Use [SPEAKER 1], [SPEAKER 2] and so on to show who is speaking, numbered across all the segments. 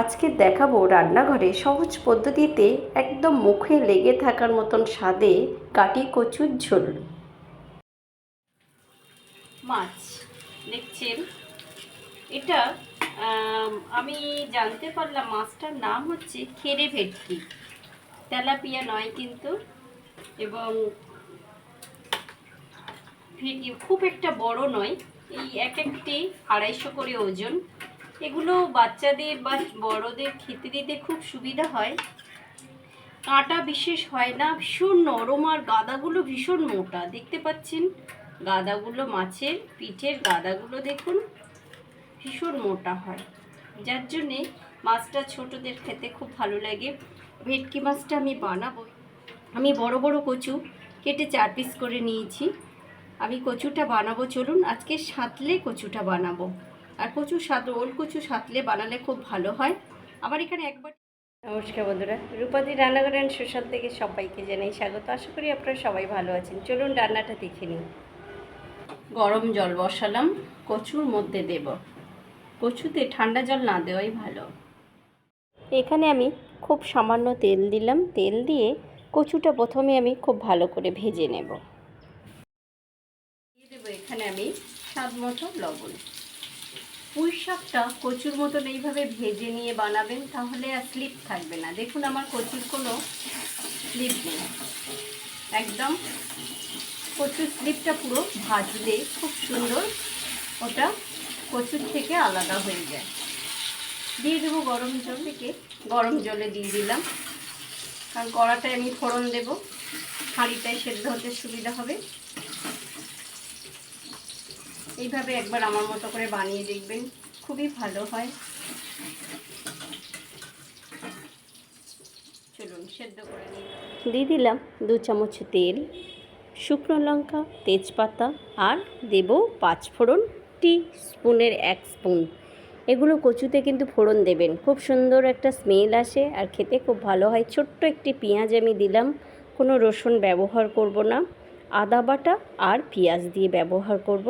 [SPEAKER 1] আজকে দেখাবো রান্নাঘরে সহজ পদ্ধতিতে একদম মুখে লেগে থাকার মতন স্বাদে কাটি কচুর ঝোল। মাছ, দেখছেন? এটা, আমি জানতে পারলাম মাছটার নাম হচ্ছে খেরে ভেটকি। তেলাপিয়া নয় কিন্তু, এবং খুব একটা বড় নয়, এই এক একটি আড়াইশো করে ওজন। এগুলো বাচ্চাদের বা বড়দের খেতে দিতে খুব সুবিধা হয়। কাঁটা বিশেষ হয় না, ভীষণ নরম আর গাদাগুলো ভীষণ মোটা। দেখতে পাচ্ছেন? গাদাগুলো মাছের পিঠের গাদাগুলো দেখুন, ভীষণ মোটা হয়। যার জন্যে মাছটা ছোটদের খেতে খুব ভালো লাগে। ভেটকি মাছটা আমি বানাবো। আমি বড় বড় কচু কেটে চার পিস করে নিয়েছি। আমি কচুটা বানাবো। চলুন আজকে সাঁতলে কচুটা বানাবো। আর কচু সাত ওল কচু সাতলে বানালে খুব ভালো হয়। আমার এখানে একবার নমস্কার বন্ধুরা রূপাদি রান্নাঘর অ্যান্ড সুস্বাদ থেকে সবাইকে জানাই স্বাগত। আশা করি আপনারা সবাই ভালো আছেন। চলুন রান্নাটা দেখে নিন গরম জল বসালাম কচুর মধ্যে দেব। কচুতে ঠান্ডা জল না দেওয়াই ভালো। এখানে আমি খুব সামান্য তেল দিলাম। তেল দিয়ে কচুটা প্রথমে আমি খুব ভালো করে ভেজে নেব। দিয়ে দেবো এখানে আমি স্বাদ মতো লবণ। পুঁই শাকটা কচুর মতন এইভাবে ভেজে নিয়ে বানাবেন, তাহলে আর স্লিপ থাকবে না। দেখুন আমার কচুর কোনো স্লিপ নেই। একদম কচুর স্লিপটা পুরো ভাজলে খুব সুন্দর ওটা কচুর থেকে আলাদা হয়ে যায়। দিয়ে দেবো গরম জল থেকে। গরম জলে দিয়ে দিলাম। কারণ কড়াটায় আমি ফোড়ন দেব। হাঁড়িটায় সেদ্ধ হতে সুবিধা হবে। এইভাবে একবার আমার মতো করে বানিয়ে দেখবেন, খুবই ভালো হয়। চলুন, সেদ্ধ করে দিয়ে দিলাম দু চামচ তেল, শুকনো লঙ্কা, তেজপাতা আর দেব পাঁচ ফোড়ন টি স্পুনের এক স্পুন। এগুলো কচুতে কিন্তু ফোড়ন দেবেন। খুব সুন্দর একটা স্মেল আসে আর খেতে খুব ভালো হয়। ছোট্ট একটি পেঁয়াজ আমি দিলাম, কোনো রসুন ব্যবহার করব না। আদা বাটা আর পেঁয়াজ দিয়ে ব্যবহার করব।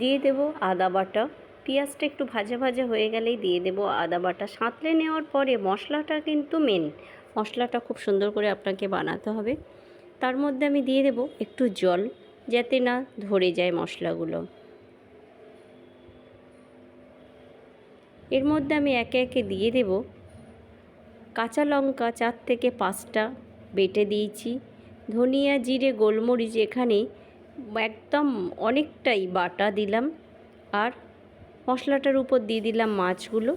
[SPEAKER 1] দিয়ে দেব আদা বাটা। পেঁয়াজটা একটু ভাজা ভাজা হয়ে গেলেই দিয়ে দেব আদা বাটা। সাঁতলে নেওয়ার পরে মশলাটা কিন্তু মেন মশলাটা খুব সুন্দর করে আপনাকে বানাতে হবে। তার মধ্যে আমি দিয়ে দেব একটু জল, যাতে না ধরে যায় মশলাগুলো। এর মধ্যে আমি একে একে দিয়ে দেব। কাঁচা লঙ্কা চার থেকে পাঁচটা বেটে দিয়েছি। ধনিয়া, জিরে, গোলমরিচ এখানে একদম অনেকটাই বাটা দিলাম আর মশলাটার উপর দিয়ে দিলাম মাছগুলো।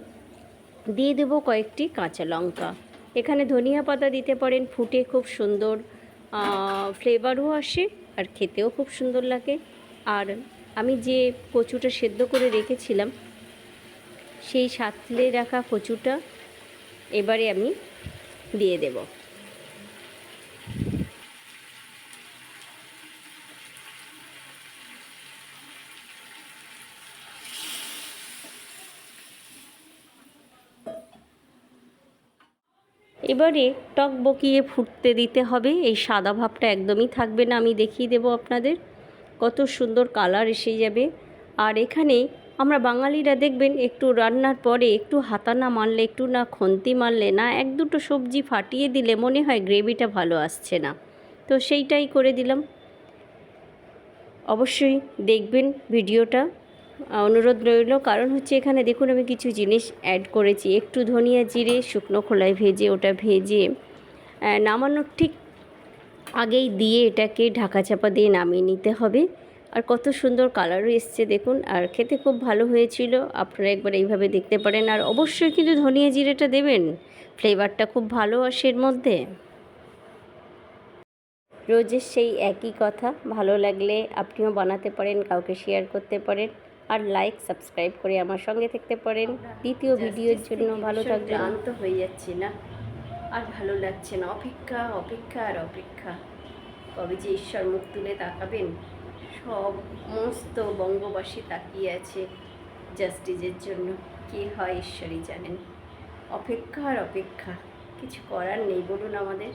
[SPEAKER 1] দিয়ে দেবো কয়েকটি কাঁচা লঙ্কা। এখানে ধনিয়া পাতা দিতে পারেন, ফুটে খুব সুন্দর ফ্লেভারও আসে আর খেতেও খুব সুন্দর লাগে। আর আমি যে কচুটা সেদ্ধ করে রেখেছিলাম, সেই সাতলে রাখা কচুটা এবারে আমি দিয়ে দেবো। এবারে টক বকিয়ে ফুটতে দিতে হবে। এই সাদা ভাবটা একদমই থাকবে না, আমি দেখিয়ে দেবো আপনাদের। কত সুন্দর কালার এসে যাবে। আর এখানে আমরা বাঙালিরা দেখবেন একটু রান্নার পরে একটু হাতা না মারলে, একটু না খন্তি মারলে, না এক দুটো সবজি ফাটিয়ে দিলে মনে হয় গ্রেভিটা ভালো আসছে না। তো সেইটাই করে দিলাম। অবশ্যই দেখবেন ভিডিওটা। অনুরোধ রইল, কারণ হচ্ছে এখানে দেখুন আমি কিছু জিনিস অ্যাড করেছি। একটু ধনিয়া জিরে, শুকনো খোলায় ভেজে ওটা ভেজে নামানোর ঠিক আগেই দিয়ে এটাকে ঢাকা চাপা দিয়ে নামিয়ে নিতে হবে। আর কত সুন্দর কালারও এসছে দেখুন, আর খেতে খুব ভালো হয়েছিল। আপনারা একবার এইভাবে দেখতে পারেন। আর অবশ্যই কিন্তু ধনিয়া জিরেটা দেবেন ফ্লেভারটা খুব ভালো আসে এর মধ্যে। রোজের সেই একই কথা, ভালো লাগলে আপনিও বানাতে পারেন, কাউকে শেয়ার করতে পারেন। আর লাইক সাবস্ক্রাইব করে আমার সঙ্গে থাকতে পারেন। দ্বিতীয় ভিডিওর জন্য ভালো থাকবেন। ক্লান্ত হয়ে যাচ্ছি না। আর ভালো লাগছে না। অপেক্ষা অপেক্ষা আর অপেক্ষা। কবে যে ঈশ্বর মুখ তুলে তাকাবেন সব সমস্ত বঙ্গবাসী তাকিয়ে আছে জাস্টিসের জন্য। কী হয় ঈশ্বরই জানেন। অপেক্ষা আর অপেক্ষা। কিছু করার নেই বলুন আমাদের।